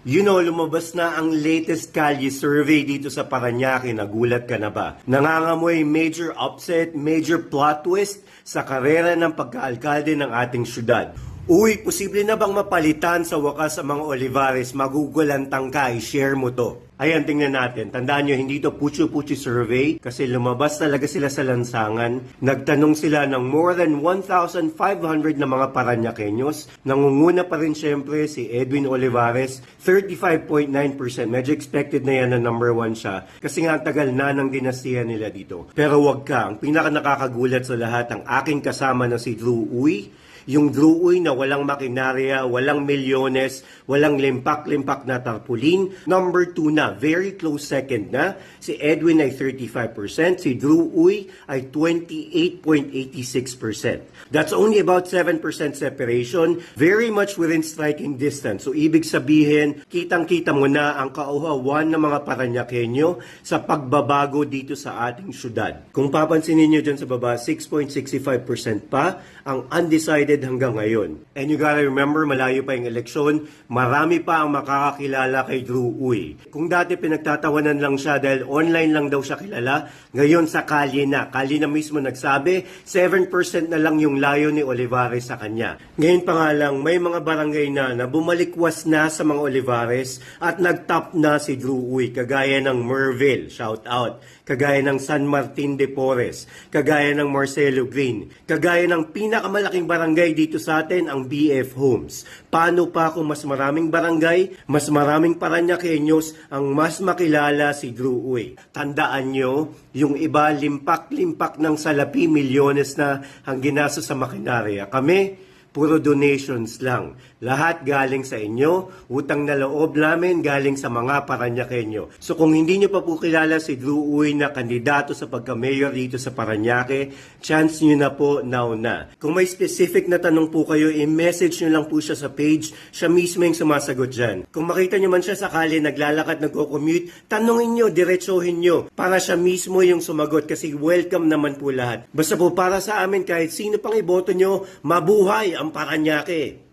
You know, lumabas na ang latest Kalye survey dito sa Paranaque. Nagulat ka na ba? Nangangamoy major upset, major plot twist sa karera ng pagkaalkalde ng ating syudad. Uy, posible na bang mapalitan sa wakas sa mga Olivares? Magugulantang ka, i-share mo to. Ayan, tingnan natin. Tandaan nyo, hindi to puchu-puchu survey kasi lumabas talaga sila sa lansangan. Nagtanong sila ng more than 1,500 na mga Paranyakenyos. Nangunguna pa rin syempre si Edwin Olivares, 35.9%. Medyo expected na yan na number one siya kasi nga ang tagal na ng dinastiya nila dito. Pero wag ka, ang pinaka nakakagulat sa lahat, ang aking kasama na si Drew Uy, yung druoy na walang makinarya, walang milyones, walang limpak-limpak na tarpulin. Number two na, very close second na. Si Edwin ay 35%, si Drew Uy ay 28.86%. That's only about 7% separation, very much within striking distance. So ibig sabihin, kitang-kita mo na ang kauhawan ng mga Paranyakenyo sa pagbabago dito sa ating syudad. Kung papansinin nyo dyan sa baba, 6.65% pa ang undecided hanggang ngayon. And you gotta remember, malayo pa yung eleksyon, marami pa ang makakakilala kay Drew Uy. Kung dati pinagtatawanan lang siya dahil online lang daw siya kilala, ngayon sa kalye na. Kalye na mismo nagsabi, 7% na lang yung layo ni Olivares sa kanya. Ngayon pa nga lang, may mga barangay na na bumalikwas na sa mga Olivares at nagtap na si Drew Uy, kagaya ng Merville, shout out, kagaya ng San Martin de Porres, kagaya ng Marcelo Green, kagaya ng pinakamalaking barangay dito sa atin, ang BF Homes. Paano pa kung mas maraming barangay, mas maraming Paranyakenyos ang mas makilala si Drew Uy? Tandaan nyo, yung iba limpak-limpak ng salapi milyones na ang ginasa sa makinarya. Kami, puro donations lang. Lahat galing sa inyo, utang na loob namin galing sa mga Paranyakenyo. So kung hindi nyo pa po kilala si Drew Uy na kandidato sa pagka-mayor dito sa Paranaque, chance nyo na po now na. Kung may specific na tanong po kayo, i-message nyo lang po siya sa page, siya mismo yung sumasagot dyan. Kung makita nyo man siya sakali naglalakad, nagko-commute, tanongin nyo, diretsohin nyo, para siya mismo yung sumagot kasi welcome naman po lahat. Basta po para sa amin kahit sino pang iboto nyo, mabuhay ang Paranaque.